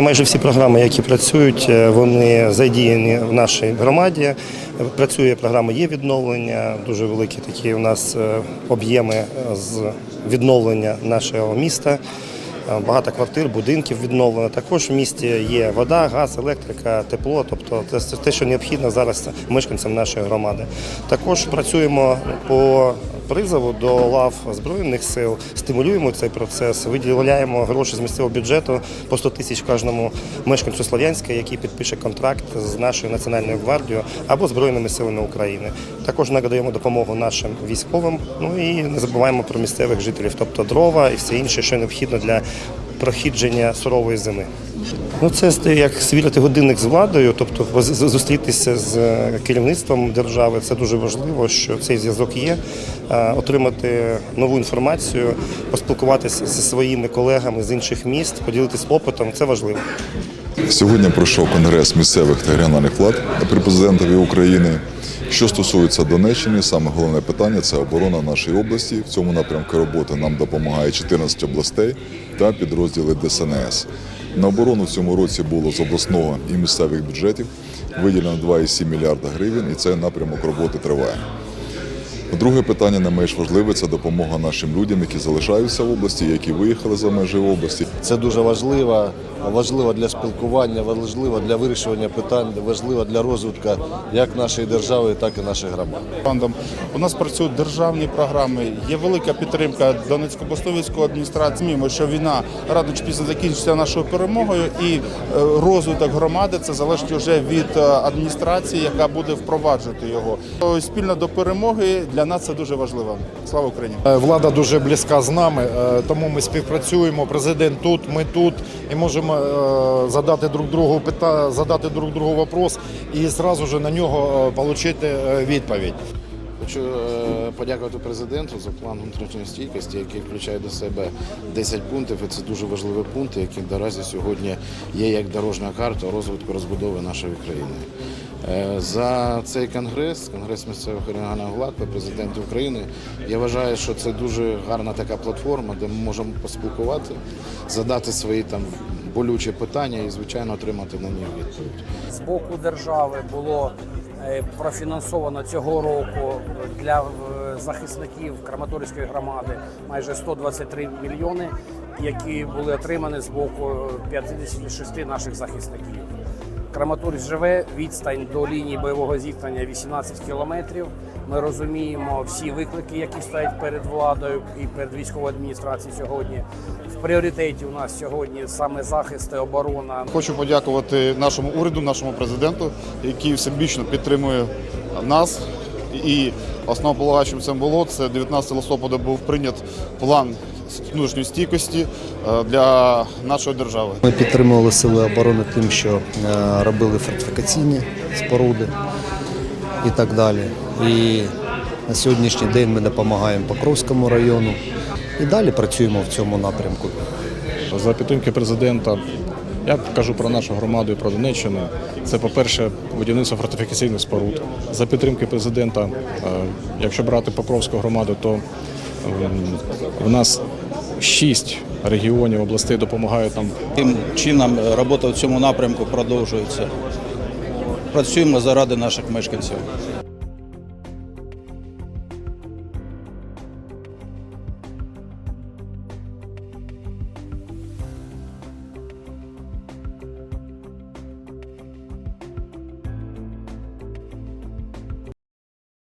Майже всі програми, які працюють, е, вони задіяні в нашій громаді. Працює програма є відновлення, дуже великі такі у нас е, об'єми е, з відновлення нашого міста. Багато квартир, будинків відновлено. Також в місті є вода, газ, електрика, тепло. Тобто це те, що необхідно зараз мешканцям нашої громади. Також працюємо по призову до лав збройних сил, стимулюємо цей процес, виділяємо гроші з місцевого бюджету по 100 тисяч кожному мешканцю Слов'янська, який підпише контракт з нашою національною гвардією або збройними силами України. Також надаємо допомогу нашим військовим. Ну і не забуваємо про місцевих жителів, тобто дрова і все інше, що необхідно для проходження сурової зими. Ну, це як свірити годинник з владою, тобто зустрітися з е, керівництвом держави. Це дуже важливо, що цей зв'язок є. Е, Отримати нову інформацію, поспілкуватися зі своїми колегами з інших міст, поділитися опитом. Це важливо. Сьогодні пройшов конгрес місцевих та регіональних влад при президентові України. Що стосується Донеччини, саме головне питання це оборона нашої області. В цьому напрямку роботи нам допомагає 14 областей та підрозділи ДСНС. На оборону в цьому році було з обласного і місцевих бюджетів виділено 2,7 мільярда гривень, і цей напрямок роботи триває. Друге питання не менш важливе це допомога нашим людям, які залишаються в області, які виїхали за межі області. Це дуже важливо, важливо для спілкування, важливо для вирішування питань, важливо для розвитку як нашої держави, так і наших громад. У нас працюють державні програми. Є велика підтримка Донецької обласної військової адміністрації. Розуміємо, що війна рано чи пізно закінчиться нашою перемогою, і розвиток громади це залежить вже від е, адміністрації, яка буде впроваджувати його. Е, Спільно до перемоги для нас це дуже важливо. Слава Україні! Е, Влада дуже близька з нами, е, тому ми співпрацюємо. Президент тут, ми тут і можемо е, задати друг другу пита, задати друг другу вопрос і зразу ж на нього е, отримати відповідь. Хочу е, подякувати президенту за план внутрішньої стійкості, який включає до себе 10 пунктів. І це дуже важливі пункти, які наразі сьогодні є як дорожня карта розвитку розбудови нашої країни. Е, За цей конгрес, конгрес місцевих регіональних влад та президента України, я вважаю, що це дуже гарна така платформа, де ми можемо поспілкувати, задати свої там болючі питання і, звичайно, отримати на них відповідь. з боку держави було профінансовано цього року для е, захисників Краматорської громади майже 123 мільйони, які були отримані з боку 56 наших захисників. Краматорськ живе, відстань до лінії бойового зіткнення 18 кілометрів. Ми розуміємо всі виклики, які стоять перед владою і перед військовою адміністрацією сьогодні. В пріоритеті у нас сьогодні саме захист і оборона. Хочу подякувати нашому уряду, нашому президенту, який всебічно підтримує нас. І основополагаючим цим було це 19 листопада був прийнят план внутрішньої стійкості е, для нашої держави. Ми підтримували сили оборони тим, що е, робили фортифікаційні споруди і так далі. І на сьогоднішній день ми допомагаємо Покровському району і далі працюємо в цьому напрямку. за підтримки президента. Я кажу про нашу громаду і про Донеччину. Це, по-перше, будівництво фортифікаційних споруд. За підтримки президента, е, якщо брати Покровську громаду, то ем, в нас шість регіонів областей допомагають нам Тим чином е, робота в цьому напрямку продовжується. Працюємо заради наших мешканців.